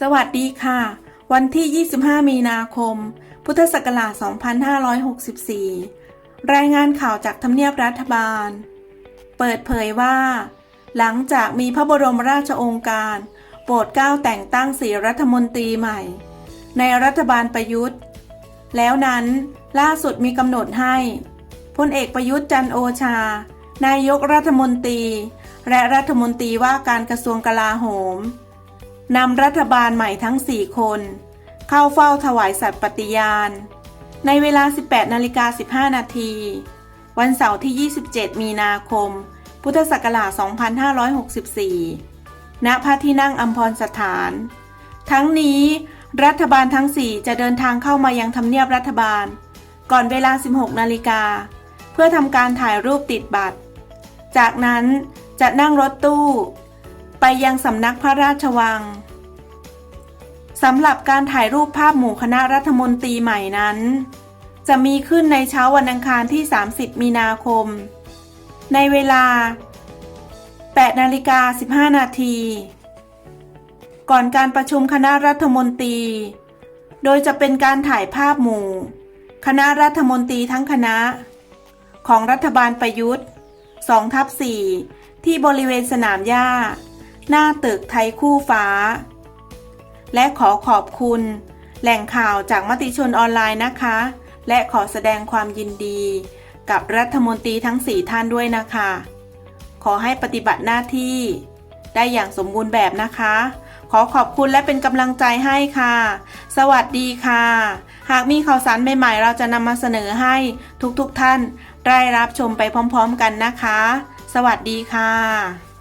สวัสดีค่ะ วันที่ 25 มีนาคม พุทธศักราช 2564 รายงานข่าวจากทำเนียบรัฐบาล เปิดเผยว่า หลังจากมีพระบรมราชองค์การ โปรดเกล้าแต่งตั้งสี่รัฐมนตรีใหม่ ในรัฐบาลประยุทธ์ แล้วนั้นล่าสุดมีกำหนดให้พลเอกประยุทธ์จันโอชา นายกรัฐมนตรี และรัฐมนตรีว่าการกระทรวงกลาโหม นำรัฐบาลใหม่ทั้ง 4 คน เข้าเฝ้าถวายสัตย์ปฏิญาณ ในเวลา 18นาฬิกา15 นาที วันเสาร์ที่ 27 มีนาคม พุทธศักราช 2564 ณ พระที่นั่งอัมพรสถาน ทั้งนี้รัฐบาลทั้ง 4 จะเดินทางเข้ามายังทำเนียบรัฐบาล ก่อนเวลา 16 นาฬิกา เพื่อทำการถ่ายรูปติดบัตร จากนั้นจะนั่งรถตู้ ไปยังสำนักพระราชวังสำหรับการถ่ายรูปภาพหมู่คณะรัฐมนตรีใหม่นั้น จะมีขึ้นในเช้าวันอังคารที่ 30 มีนาคม ในเวลา 8นาฬิกา15 นาที ก่อนการประชุมคณะรัฐมนตรี โดยจะเป็นการถ่ายภาพหมู่ คณะรัฐมนตรีทั้งคณะ ของรัฐบาลประยุทธ์2ทับ4ที่บริเวณสนามหญ้า หน้าตึกไทยคู่ฟ้า และขอขอบคุณ แหล่งข่าวจากมติชนออนไลน์นะคะ และขอแสดงความยินดี กับรัฐมนตรีทั้ง 4 ท่านด้วยนะคะ ขอให้ปฏิบัติหน้าที่ ได้อย่างสมบูรณ์แบบนะคะ ขอขอบคุณและเป็นกำลังใจให้ค่ะ สวัสดีค่ะ หากมีข่าวสารใหม่ๆ เราจะนำมาเสนอให้ทุกๆทท่าน ได้รับชมไปพร้อมๆกันนะคะ สวัสดีค่ะ